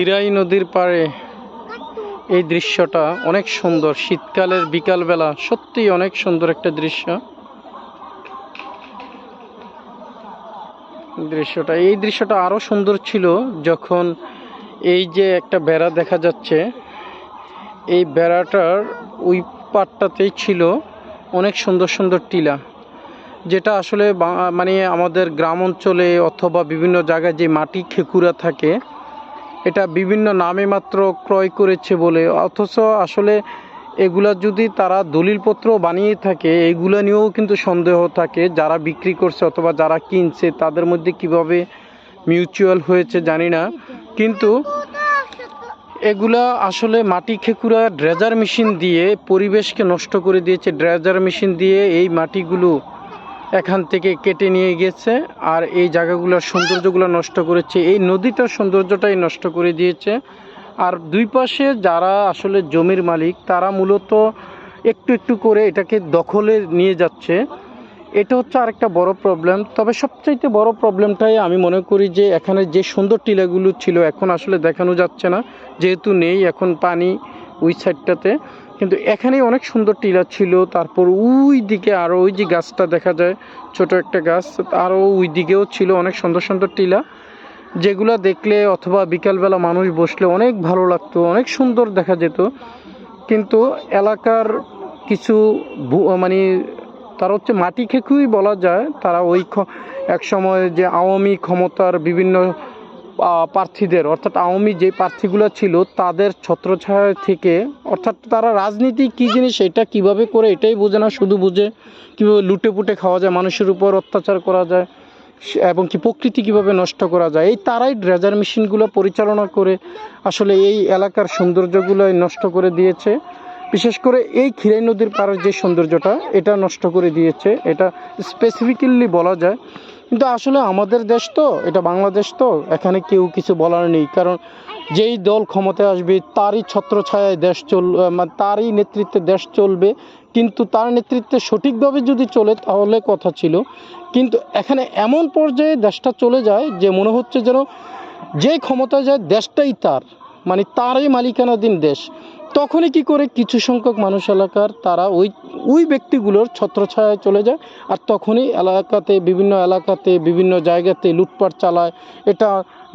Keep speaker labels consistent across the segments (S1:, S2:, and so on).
S1: খিরাই নদীর পাড়ে এই দৃশ্যটা অনেক সুন্দর। শীতকালের বিকালবেলা সত্যিই অনেক সুন্দর একটা দৃশ্য। দৃশ্যটা, এই দৃশ্যটা আরও সুন্দর ছিল যখন এই যে একটা বেড়া দেখা যাচ্ছে। এই বেড়াটার ওই পাটটাতেই ছিল অনেক সুন্দর সুন্দর টিলা। যেটা আসলে মানে আমাদের গ্রাম অঞ্চলে অথবা বিভিন্ন জায়গায় যে মাটি খেকুরা থাকে এটা বিভিন্ন নামে মাত্র ক্রয় করেছে বলে। অথচ আসলে এগুলা যদি তারা দলিলপত্র বানিয়ে থাকে, এগুলা নিয়েও কিন্তু সন্দেহ থাকে। যারা বিক্রি করছে অথবা যারা কিনছে, তাদের মধ্যে কীভাবে মিউচুয়াল হয়েছে জানি না। কিন্তু এগুলা আসলে মাটি খেকুরা ড্রেজার মেশিন দিয়ে পরিবেশকে নষ্ট করে দিয়েছে। ড্রেজার মেশিন দিয়ে এই মাটিগুলো এখান থেকে কেটে নিয়ে গেছে আর এই জায়গাগুলোর সৌন্দর্যগুলো নষ্ট করেছে। এই নদীটার সৌন্দর্যটাই নষ্ট করে দিয়েছে। আর দুই পাশে যারা আসলে জমির মালিক, তারা মূলত একটু একটু করে এটাকে দখলে নিয়ে যাচ্ছে। এটা হচ্ছে আরেকটা বড় প্রবলেম তবে সবচাইতে বড় প্রবলেমটাই আমি মনে করি যে, এখানে যে সুন্দর টিলাগুলো ছিল, এখন আসলে দেখানো যাচ্ছে না। যেহেতু নেই, এখন পানি ওই সাইডটাতে। কিন্তু এখানেই অনেক সুন্দর টিলা ছিল, তারপর ওই দিকে আরও ওই যে গাছটা দেখা যায়, ছোট একটা গাছ আরও ওই দিকেও ছিল অনেক সুন্দর সুন্দর টিলা। যেগুলো দেখলে অথবা বিকালবেলা মানুষ বসলে অনেক ভালো লাগতো, অনেক সুন্দর দেখা যেত। কিন্তু এলাকার কিছু মানে তারা হচ্ছে মাটি খেকুই বলা যায়, তারা ওই এক সময় যে আওয়ামী ক্ষমতার বিভিন্ন প্রার্থীদের, অর্থাৎ আওয়ামী যে প্রার্থীগুলো ছিল, তাদের ছত্রছায়া থেকে, অর্থাৎ তারা রাজনীতি কী জিনিস, এটা কীভাবে করে, এটাই বোঝে না, শুধু বুঝে কীভাবে লুটে পুটে খাওয়া যায়, মানুষের উপর অত্যাচার করা যায় এবং কি প্রকৃতি কীভাবে নষ্ট করা যায়। এই তারাই ড্রেজার মেশিনগুলো পরিচালনা করে, আসলে এই এলাকার সৌন্দর্যগুলো নষ্ট করে দিয়েছে। বিশেষ করে এই খিরাই নদীর পাড়ের যে সৌন্দর্যটা, এটা নষ্ট করে দিয়েছে। এটা স্পেসিফিক্যালি বলা যায় কিন্তু আসলে আমাদের দেশ তো, এটা বাংলাদেশ তো, এখানে কেউ কিছু বলার নেই। কারণ যেই দল ক্ষমতায় আসবে, তারই ছত্রছায়ায় দেশ চল মানে তারই নেতৃত্বে দেশ চলবে। কিন্তু তার নেতৃত্বে সঠিকভাবে যদি চলে, তাহলে কথা ছিল। কিন্তু এখানে এমন পর্যায়ে দেশটা চলে যায় যে মনে হচ্ছে যেন যে ক্ষমতায় যায়, দেশটাই তার। মানে তারই মালিকানাধীন দেশ। তখনই কি করে কিছু সংখ্যক মানুষ এলাকার, তারা ওই ওই ব্যক্তিগুলোর ছত্রছায়ায় চলে যায় আর তখনই এলাকাতে, বিভিন্ন এলাকাতে, বিভিন্ন জায়গাতে লুটপাট চালায়। এটা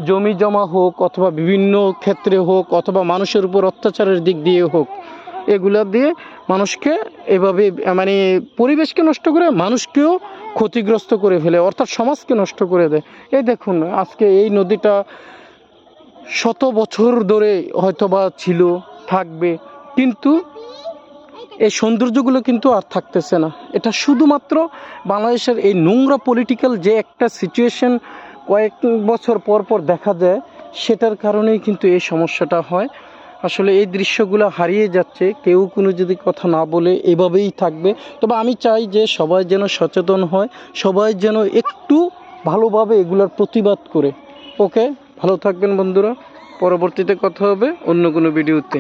S1: জমি জমা হোক অথবা বিভিন্ন ক্ষেত্রে হোক অথবা মানুষের উপর অত্যাচারের দিক দিয়ে হোক, এগুলা দিয়ে মানুষকে এভাবে মানে পরিবেশকে নষ্ট করে মানুষকেও ক্ষতিগ্রস্ত করে ফেলে, অর্থাৎ সমাজকে নষ্ট করে দেয়। এই দেখুন, আজকে এই নদীটা শত বছর ধরে হয়তোবা ছিল, থাকবে, কিন্তু এই সৌন্দর্যগুলো কিন্তু আর থাকতেছে না। এটা শুধুমাত্র বাংলাদেশের এই নোংরা পলিটিক্যাল যে একটা সিচুয়েশন কয়েক বছর পর পর দেখা যায়, সেটার কারণেই কিন্তু এই সমস্যাটা হয়। আসলে এই দৃশ্যগুলো হারিয়ে যাচ্ছে, কেউ কোনো যদি কথা না বলে এভাবেই থাকবে। তবে আমি চাই যে সবাই যেন সচেতন হয়, সবাই যেন একটু ভালোভাবে এগুলোর প্রতিবাদ করে। ওকে, ভালো থাকবেন বন্ধুরা। পরবর্তীতে কথা হবে অন্য কোনো ভিডিওতে